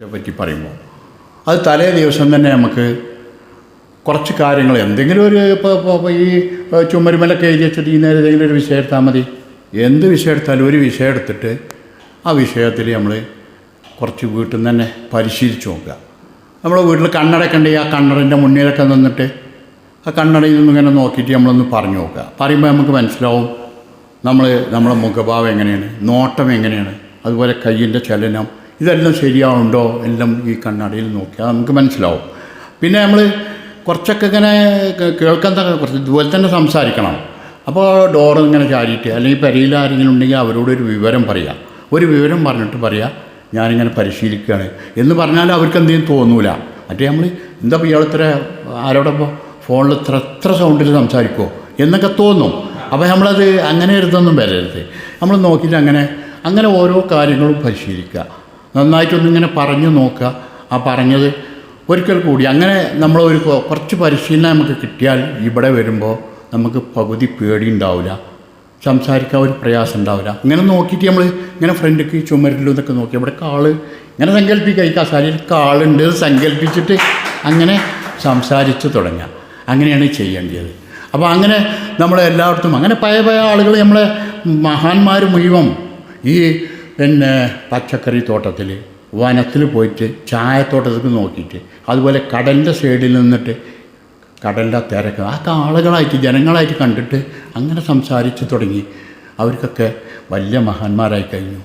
പറ്റി പറയുമ്പോൾ. അത് തലേ ദിവസം തന്നെ നമുക്ക് കുറച്ച് കാര്യങ്ങൾ എന്തെങ്കിലും ഒരു ഇപ്പോൾ ഈ ചുമരുമലൊക്കെ എഴുതി വെച്ചിട്ട് ഈ നേരം ഏതെങ്കിലും ഒരു വിഷയം എടുത്താൽ മതി. എന്ത് വിഷയം എടുത്താലും ഒരു വിഷയം എടുത്തിട്ട് ആ വിഷയത്തിൽ നമ്മൾ കുറച്ച് വീട്ടിൽ നിന്ന് തന്നെ പരിശീലിച്ച് നോക്കുക. നമ്മൾ വീട്ടിൽ കണ്ണടയൊക്കെ ആ കണ്ണടന്റെ മുന്നിലൊക്കെ നിന്നിട്ട് ആ കണ്ണടയിൽ നിന്ന് ഇങ്ങനെ നോക്കിയിട്ട് നമ്മളൊന്ന് പറഞ്ഞു നോക്കുക. പറയുമ്പോൾ നമുക്ക് മനസ്സിലാവും നമ്മൾ നമ്മുടെ മുഖഭാവം എങ്ങനെയാണ് നോട്ടം എങ്ങനെയാണ് അതുപോലെ കയ്യിന്റെ ചലനം ഇതെല്ലാം ശരിയാവുണ്ടോ എല്ലാം ഈ കണ്ണാടിയിൽ നോക്കിയാൽ നമുക്ക് മനസ്സിലാവും. പിന്നെ നമ്മൾ കുറച്ചൊക്കെ ഇങ്ങനെ കേൾക്കാൻ കുറച്ച് ഇതുപോലെ തന്നെ സംസാരിക്കണം. അപ്പോൾ ഡോർ ഇങ്ങനെ ചാരിയിട്ട് അല്ലെങ്കിൽ പെരയിൽ ആരെങ്കിലും ഉണ്ടെങ്കിൽ അവരോട് ഒരു വിവരം പറയാം. ഒരു വിവരം പറഞ്ഞിട്ട് പറയാം ഞാനിങ്ങനെ പരിശീലിക്കുകയാണ്. എന്ന് പറഞ്ഞാൽ അവർക്ക് എന്തെങ്കിലും തോന്നൂല. മറ്റേ നമ്മൾ എന്താ ഇയാൾ ഇയാളിത്ര ആരോടൊപ്പം ഫോണിൽ ഇത്ര എത്ര സൗണ്ടിൽ സംസാരിക്കുമോ എന്നൊക്കെ തോന്നും. അപ്പോൾ നമ്മളത് അങ്ങനെ എഴുതൊന്നും വരരുത്. നമ്മൾ നോക്കിയിട്ട് അങ്ങനെ അങ്ങനെ ഓരോ കാര്യങ്ങളും പരിശീലിക്കുക. നന്നായിട്ടൊന്നിങ്ങനെ പറഞ്ഞു നോക്കുക. ആ പറഞ്ഞത് ഒരിക്കൽ കൂടി. അങ്ങനെ നമ്മൾ ഒരു കുറച്ച് പരിശീലനം നമുക്ക് കിട്ടിയാൽ ഇവിടെ വരുമ്പോൾ നമുക്ക് പകുതി പേടി ഉണ്ടാവില്ല സംസാരിക്കാൻ ഒരു പ്രയാസം ഉണ്ടാവില്ല ഇങ്ങനെ നോക്കിയിട്ട് നമ്മൾ ഇങ്ങനെ ഫ്രണ്ടിക്ക് ചുമരിലും ഇതൊക്കെ നോക്കി. ഇവിടെ കാൾ ഇങ്ങനെ സങ്കല്പിക്കുക. ഈ കസാലയിൽ കാളുണ്ട് സങ്കല്പിച്ചിട്ട് അങ്ങനെ സംസാരിച്ച് തുടങ്ങുക. അങ്ങനെയാണ് ചെയ്യേണ്ടത്. അപ്പോൾ അങ്ങനെ നമ്മളെല്ലായിടത്തും അങ്ങനെ പഴയ പഴയ ആളുകൾ നമ്മളെ മഹാന്മാർ മുഴുവൻ ഈ പിന്നെ പച്ചക്കറി തോട്ടത്തിൽ വനത്തിൽ പോയിട്ട് ചായത്തോട്ടത്തിൽ നോക്കിയിട്ട് അതുപോലെ കടലിന്റെ സൈഡിൽ നിന്നിട്ട് കടലിന്റെ തിരക്ക് ആ ആളുകളായിട്ട് ജനങ്ങളായിട്ട് കണ്ടിട്ട് അങ്ങനെ സംസാരിച്ച് തുടങ്ങി. അവർക്കൊക്കെ വലിയ മഹാന്മാരായി കഴിഞ്ഞു.